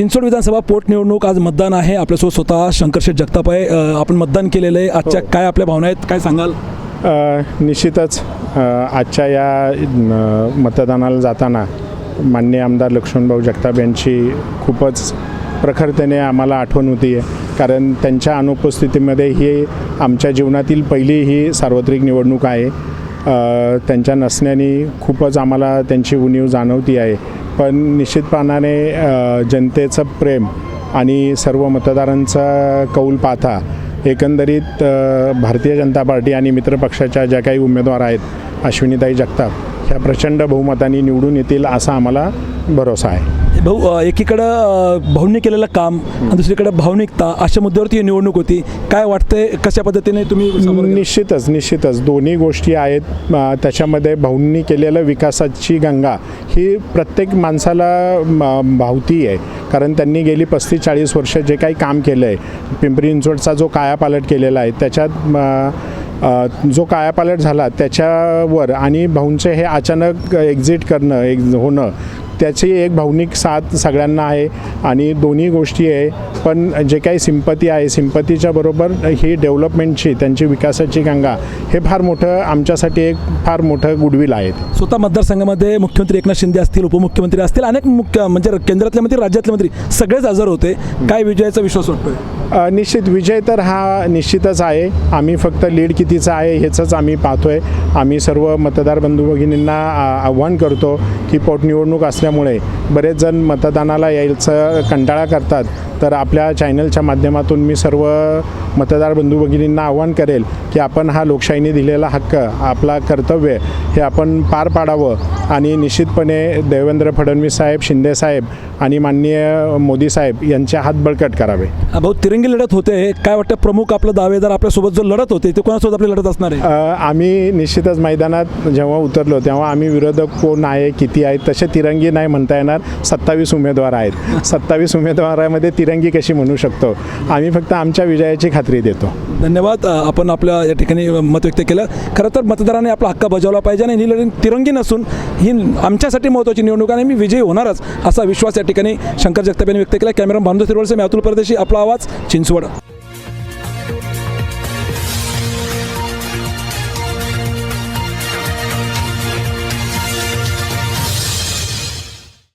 चिंचवड विधानसभा पोटनिवडणूक आज मतदान आहे. आपल्यासोबत स्वतः शंकरशेठ जगताप आहे. अ, आपण मतदान केलेलं आहे. आजच्या काय आपल्या भावना आहेत? काय सांगाल? अ, निश्चितच अ, आजच्या या न, मतदानाला जाताना माननीय आमदार लक्ष्मणभाऊ जगताप यांची खूपच प्रखरतेने आम्हाला आठवण होती. आहे कारण त्यांच्या अनुपस्थितीमध्ये ही आमच्या जीवनातील पहिली ही सार्वत्रिक निवडणूक आहे. अ, त्यांच्या नसण्याने खूपच आम्हाला त्यांची उणीव जाणवती आहे. पण निश्चितपणाने जनतेचं प्रेम आणि सर्व मतदारांचा कौल पाहता एकंदरीत भारतीय जनता पार्टी आणि मित्रपक्षाच्या ज्या काही उमेदवार आहेत अश्विनीताई जगताप ह्या प्रचंड बहुमताने निवडून येतील असा आम्हाला भरोसा आहे. भाऊ एकीकडं भाऊंनी केलेलं काम आणि दुसरीकडे भावनिकता अशा मुद्द्यावरती ही निवडणूक होती. काय वाटतंय कशा पद्धतीने तुम्ही समोर गेला? निश्चितच निश्चितच. दोन्ही गोष्टी आहेत. अ, त्याच्यामध्ये भाऊंनी केलेलं विकासाची गंगा ही प्रत्येक माणसाला म, भावती आहे. कारण त्यांनी गेली पस्तीस चाळीस वर्ष जे काही काम केलं आहे पिंपरी चिंचवडचा जो कायापालट केलेला आहे त्याच्यात म, अ, जो कायापालट झाला त्याच्यावर आणि भाऊंचे हे अचानक एक्झिट करणं एक होणं त्याची एक भावनिक साथ सगळ्यांना आहे आणि दोन्ही गोष्टी आहे. पण जे काही सिंपती आहे सिंपतीच्या बरोबर ही डेव्हलपमेंटची त्यांची विकासाची गंगा हे फार मोठं आमच्यासाठी एक फार मोठं गुडविल आहे. स्वतः मतदारसंघामध्ये मुख्यमंत्री एकनाथ शिंदे असतील उपमुख्यमंत्री असतील अनेक मुख्य म्हणजे केंद्रातले मंत्री राज्यातले मंत्री सगळेच हजर होते. काय विजयाचा विश्वास वाटतोय? निश्चित विजय तर हा निश्चितच आहे. आम्ही फक्त लीड कितीचा आहे ह्याचंच आम्ही पाहतोय. आम्ही सर्व मतदार बंधू भगिनींना आव्हान करतो की पोटनिवडणूक असल्यामुळे बरेच जण मतदानाला यायचं कंटाळा करतात. तर आपल्या चॅनलच्या माध्यमातून मी सर्व मतदार बंधू भगिनींना आव्हान करेल की आपण हा लोकशाहीने दिलेला हक्क आपला कर्तव्य हे आपण पार पाडावं. आणि निश्चितपणे देवेंद्र फडणवीस साहेब शिंदे साहेब आणि माननीय मोदी साहेब यांचे हात बळकट करावे. भाऊ तिरंगी लढत होते. काय वाटतं प्रमुख आपलं दावेदार आपल्यासोबत जो लढत होते ते कोणासोबत आपली लढत असणार आहे? आम्ही निश्चितच मैदानात जेव्हा उतरलो तेव्हा आम्ही विरोधक कोण आहे किती आहेत तसे तिरंगी नाही म्हणता येणार. सत्तावीस उमेदवार आहेत. सत्तावीस उमेदवारामध्ये तिरंगी कशी म्हणू शकतो? आम्ही फक्त आमच्या विजयाची खात्री देतो. धन्यवाद. आपण आपल्या या ठिकाणी मत व्यक्त केलं. खरं तर मतदारांनी आपला हक्क बजावला पाहिजे आणि ही लढत तिरंगी नसून ही आमच्यासाठी महत्त्वाची निवडणूक आणि मी विजयी होणारच असा विश्वास या ठिकाणी शंकर जगताप यांनी व्यक्त केला. कॅमेरा भामदो तिरवळसे मी अतुल परदेशी आपला आवाज चिंचवड.